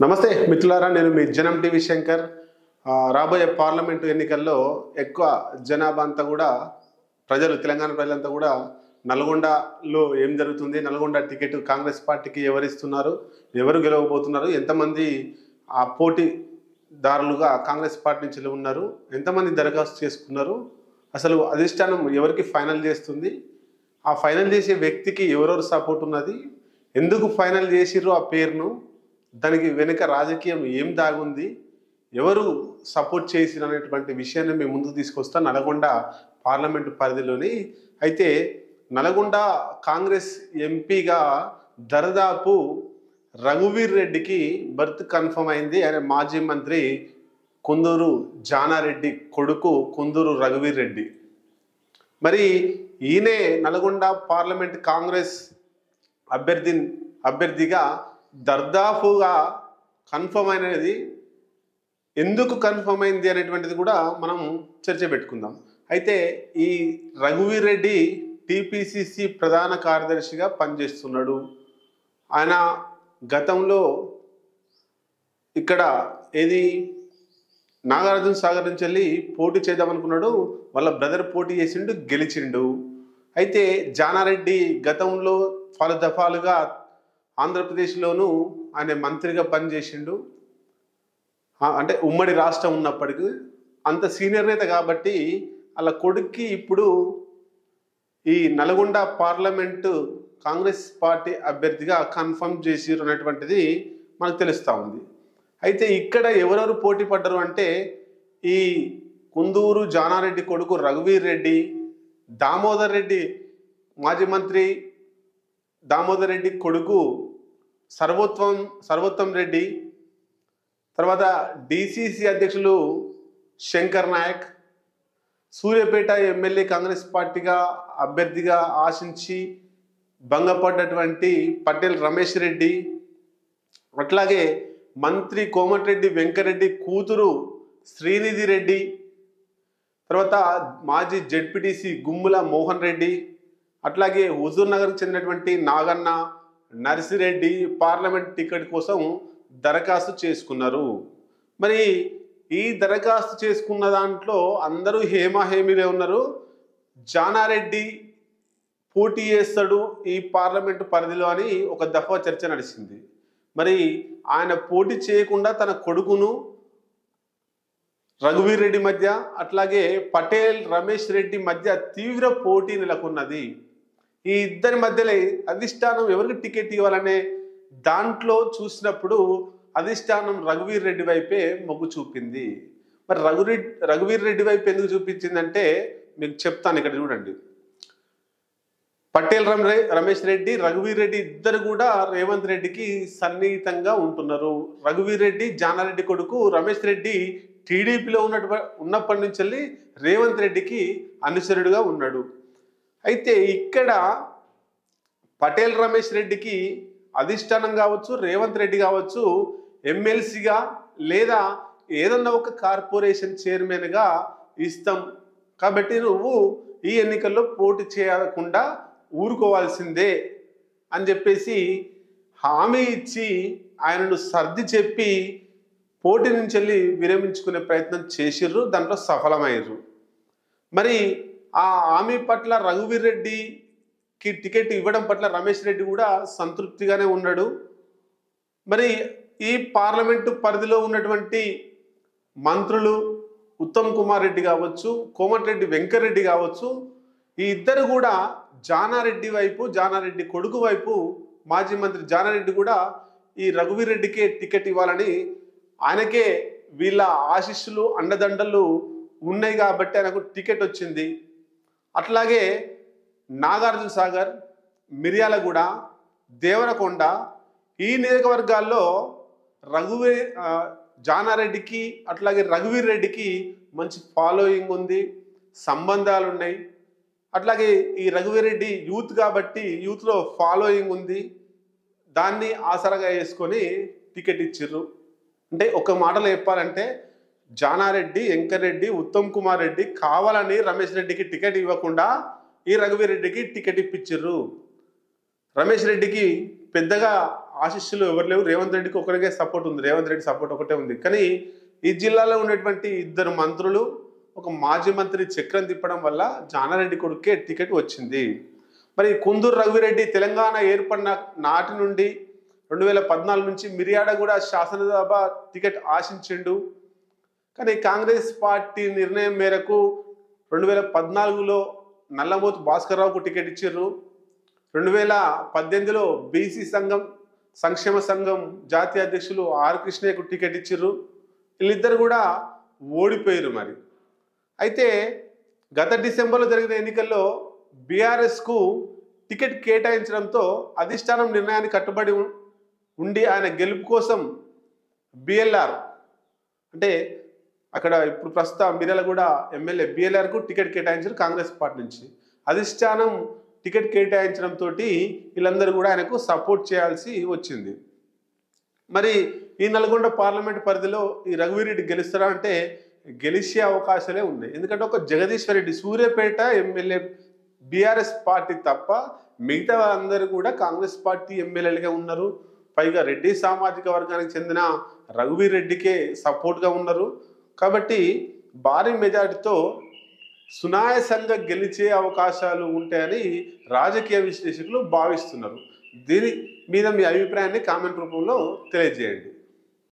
నమస్తే మిత్రులారా నేను మీ జనం టీవీ శంకర్. రాబోయే పార్లమెంటు ఎన్నికల్లో ఎక్కువ జనాభా అంతా కూడా ప్రజలు తెలంగాణ ప్రజలంతా కూడా నల్గొండలో ఏం జరుగుతుంది నల్గొండ టికెట్ కాంగ్రెస్ పార్టీకి ఎవరిస్తున్నారు ఎవరు గెలవబోతున్నారు ఎంతమంది ఆ పోటీదారులుగా కాంగ్రెస్ పార్టీ నుంచి ఉన్నారు ఎంతమంది దరఖాస్తు చేసుకున్నారు అసలు అధిష్టానం ఎవరికి ఫైనల్ చేస్తుంది ఆ ఫైనల్ చేసే వ్యక్తికి ఎవరెవరు సపోర్ట్ ఉన్నది ఎందుకు ఫైనల్ చేసిర్రు ఆ పేరును దానికి వెనుక రాజకీయం ఏం దాగుంది? ఎవరు సపోర్ట్ చేసిన అనేటువంటి విషయాన్ని మేము ముందుకు తీసుకొస్తాం నల్గొండ పార్లమెంటు పరిధిలోని. అయితే నల్గొండ కాంగ్రెస్ ఎంపీగా దరదాపు రఘువీర్ రెడ్డికి బర్త్ కన్ఫర్మ్ అయింది. ఆయన మాజీ మంత్రి కుందూరు జానారెడ్డి కొడుకు కుందూరు రఘువీర్ రెడ్డి. మరి ఈయనే నల్గొండ పార్లమెంట్ కాంగ్రెస్ అభ్యర్థి అభ్యర్థిగా దర్దాపుగా కన్ఫర్మ్ అయినది ఎందుకు కన్ఫర్మ్ అయింది అనేటువంటిది కూడా మనం చర్చ పెట్టుకుందాం. అయితే ఈ రఘువీర్ రెడ్డి టీపీసీసీ ప్రధాన కార్యదర్శిగా పనిచేస్తున్నాడు. ఆయన గతంలో ఇక్కడ ఏది? నాగార్జున సాగర్ నుంచి వెళ్ళి పోటీ చేద్దామనుకున్నాడు. వాళ్ళ బ్రదర్ పోటీ చేసిండు గెలిచిండు. అయితే జానారెడ్డి గతంలో పలు దఫాలుగా ఆంధ్రప్రదేశ్లోనూ ఆయన మంత్రిగా పనిచేసిండు. అంటే ఉమ్మడి రాష్ట్రం ఉన్నప్పటికీ అంత సీనియర్ నేత కాబట్టి వాళ్ళ కొడుక్కి ఇప్పుడు ఈ నల్గొండ పార్లమెంటు కాంగ్రెస్ పార్టీ అభ్యర్థిగా కన్ఫర్మ్ చేసిరు అనేటువంటిది మనకు తెలుస్తూ ఉంది. అయితే ఇక్కడ ఎవరెవరు పోటీ పడ్డరు అంటే ఈ కుందూరు జానారెడ్డి కొడుకు రఘువీర్ రెడ్డి దామోదర్ రెడ్డి మాజీ మంత్రి దామోదర్ రెడ్డి కొడుకు సర్వోత్వం సర్వోత్తం రెడ్డి తర్వాత డిసిసి అధ్యక్షులు శంకర్ నాయక్ సూర్యాపేట ఎమ్మెల్యే కాంగ్రెస్ పార్టీగా అభ్యర్థిగా ఆశించి భంగపడ్డటువంటి పటేల్ రమేష్ రెడ్డి అట్లాగే మంత్రి కోమటిరెడ్డి వెంకరెడ్డి కూతురు శ్రీనిధి రెడ్డి తర్వాత మాజీ జెడ్పీటీసీ గుమ్ముల మోహన్ రెడ్డి అట్లాగే హుజూర్ నగర్కి చెందినటువంటి నాగన్న నర్సిరెడ్డి పార్లమెంట్ టికెట్ కోసం దరఖాస్తు చేసుకున్నారు. మరి ఈ దరఖాస్తు చేసుకున్న దాంట్లో అందరూ హేమాహేమిలే ఉన్నారు. జానారెడ్డి పోటీ చేస్తాడు ఈ పార్లమెంటు పరిధిలో అని ఒక దఫా చర్చ నడిచింది. మరి ఆయన పోటీ చేయకుండా తన కొడుకును రఘువీర్ రెడ్డి మధ్య అట్లాగే పటేల్ రమేష్ రెడ్డి మధ్య తీవ్ర పోటీ నెలకొన్నది. ఈ ఇద్దరి మధ్యలో అధిష్టానం ఎవరికి టికెట్ ఇవ్వాలనే దాంట్లో చూసినప్పుడు అధిష్టానం రఘువీర్ రెడ్డి వైపే మొగ్గు చూపింది. మరి రఘురెడ్డి రఘువీర్ రెడ్డి వైపు ఎందుకు చూపించిందంటే మీకు చెప్తాను ఇక్కడ చూడండి. పటేల్ రమ్ రమేష్ రెడ్డి రఘువీర్ రెడ్డి ఇద్దరు కూడా రేవంత్ రెడ్డికి సన్నిహితంగా ఉంటున్నారు. రఘువీర్ రెడ్డి జానారెడ్డి కొడుకు రమేష్ రెడ్డి టీడీపీలో ఉన్నటు ఉన్నప్పటి నుంచి రేవంత్ రెడ్డికి అనుసరుడుగా ఉన్నాడు. అయితే ఇక్కడ పటేల్ రమేష్ రెడ్డికి అధిష్టానం కావచ్చు రేవంత్ రెడ్డి కావచ్చు ఎమ్మెల్సీగా లేదా ఏదన్నా ఒక కార్పొరేషన్ చైర్మన్గా ఇస్తాం కాబట్టి నువ్వు ఈ ఎన్నికల్లో పోటీ చేయకుండా ఊరుకోవాల్సిందే అని చెప్పేసి హామీ ఇచ్చి ఆయనను సర్ది చెప్పి పోటీ నుంచి వెళ్ళి విరమించుకునే ప్రయత్నం చేసిర్రు దాంట్లో సఫలమయ్యారు మరి ఆ ఆమె పట్ల రఘువీర్ రెడ్డికి టికెట్ ఇవ్వడం పట్ల రమేష్ రెడ్డి కూడా సంతృప్తిగానే ఉన్నాడు. మరి ఈ పార్లమెంటు పరిధిలో ఉన్నటువంటి మంత్రులు ఉత్తమ్ కుమార్ రెడ్డి కావచ్చు కోమటిరెడ్డి వెంకరెడ్డి కావచ్చు ఈ ఇద్దరు కూడా జానారెడ్డి వైపు జానారెడ్డి కొడుకు వైపు మాజీ మంత్రి జానారెడ్డి కూడా ఈ రఘువీర్ రెడ్డికే టికెట్ ఇవ్వాలని ఆయనకే వీళ్ళ ఆశీస్సులు అండదండలు ఉన్నాయి కాబట్టి ఆయనకు టికెట్ వచ్చింది. అట్లాగే నాగార్జున సాగర్ మిర్యాలగూడ దేవరకొండ ఈ నియోజకవర్గాల్లో రఘువీర్ జానారెడ్డికి అట్లాగే రఘువీర్ రెడ్డికి మంచి ఫాలోయింగ్ ఉంది సంబంధాలు ఉన్నాయి అట్లాగే ఈ రఘువీర్ రెడ్డి యూత్ కాబట్టి యూత్లో ఫాలోయింగ్ ఉంది. దాన్ని ఆసరగా వేసుకొని టికెట్ ఇచ్చిర్రు. అంటే ఒక మాటలో చెప్పాలంటే జానారెడ్డి వెంకరెడ్డి ఉత్తమ్ కుమార్ రెడ్డి కావాలని రమేష్ రెడ్డికి టికెట్ ఇవ్వకుండా ఈ రఘువీరెడ్డికి టికెట్ ఇప్పించిర్రు. రమేష్ రెడ్డికి పెద్దగా ఆశిస్సులు ఎవరు లేవు. రేవంత్ రెడ్డికి ఒకరికే సపోర్ట్ ఉంది. రేవంత్ రెడ్డి సపోర్ట్ ఒకటే ఉంది. కానీ ఈ జిల్లాలో ఉన్నటువంటి ఇద్దరు మంత్రులు ఒక మాజీ మంత్రి చక్రం తిప్పడం వల్ల జానారెడ్డి కొడుకే టికెట్ వచ్చింది. మరి కుందూరు రఘువిరెడ్డి తెలంగాణ ఏర్పడిన నాటి నుండి రెండు వేల పద్నాలుగు నుంచి మిర్యాడ కూడా శాసనసభ టికెట్ ఆశించిండు. కానీ కాంగ్రెస్ పార్టీ నిర్ణయం మేరకు రెండు వేల పద్నాలుగులో నల్లమోతు భాస్కర్రావుకు టికెట్ ఇచ్చిర్రు. రెండు వేల పద్దెనిమిదిలో బీసీ సంఘం సంక్షేమ సంఘం జాతీయ అధ్యక్షులు ఆర్ కృష్ణయ్యకు టికెట్ ఇచ్చిర్రు. వీళ్ళిద్దరు కూడా ఓడిపోయారు మరి. అయితే గత డిసెంబర్లో జరిగిన ఎన్నికల్లో బీఆర్ఎస్కు టికెట్ కేటాయించడంతో అధిష్టానం నిర్ణయాన్ని కట్టుబడి ఉండి ఆయన గెలుపు కోసం బిఎల్ఆర్ అంటే అక్కడ ఇప్పుడు ప్రస్తుతం మిర్యాలగూడ ఎమ్మెల్యే బిఎల్ఆర్కు టికెట్ కేటాయించారు కాంగ్రెస్ పార్టీ నుంచి. అధిష్టానం టికెట్ కేటాయించడంతో వీళ్ళందరూ కూడా ఆయనకు సపోర్ట్ చేయాల్సి వచ్చింది. మరి ఈ నల్గొండ పార్లమెంట్ పరిధిలో ఈ రఘువీరెడ్డి గెలుస్తారా అంటే గెలిచే అవకాశాలే ఉన్నాయి. ఎందుకంటే ఒక Jagadishwar Reddy Suryapet MLA BRS party తప్ప మిగతా అందరూ కూడా కాంగ్రెస్ పార్టీ ఎమ్మెల్యేలుగా ఉన్నారు. పైగా రెడ్డి సామాజిక వర్గానికి చెందిన రఘువీర్ రెడ్డికే సపోర్ట్గా ఉన్నారు. కాబట్టి భారీ మెజార్టీతో సునాయసంగా గెలిచే అవకాశాలు ఉంటాయని రాజకీయ విశ్లేషకులు భావిస్తున్నారు. దీని మీద మీ అభిప్రాయాన్ని కామెంట్ రూపంలో తెలియజేయండి.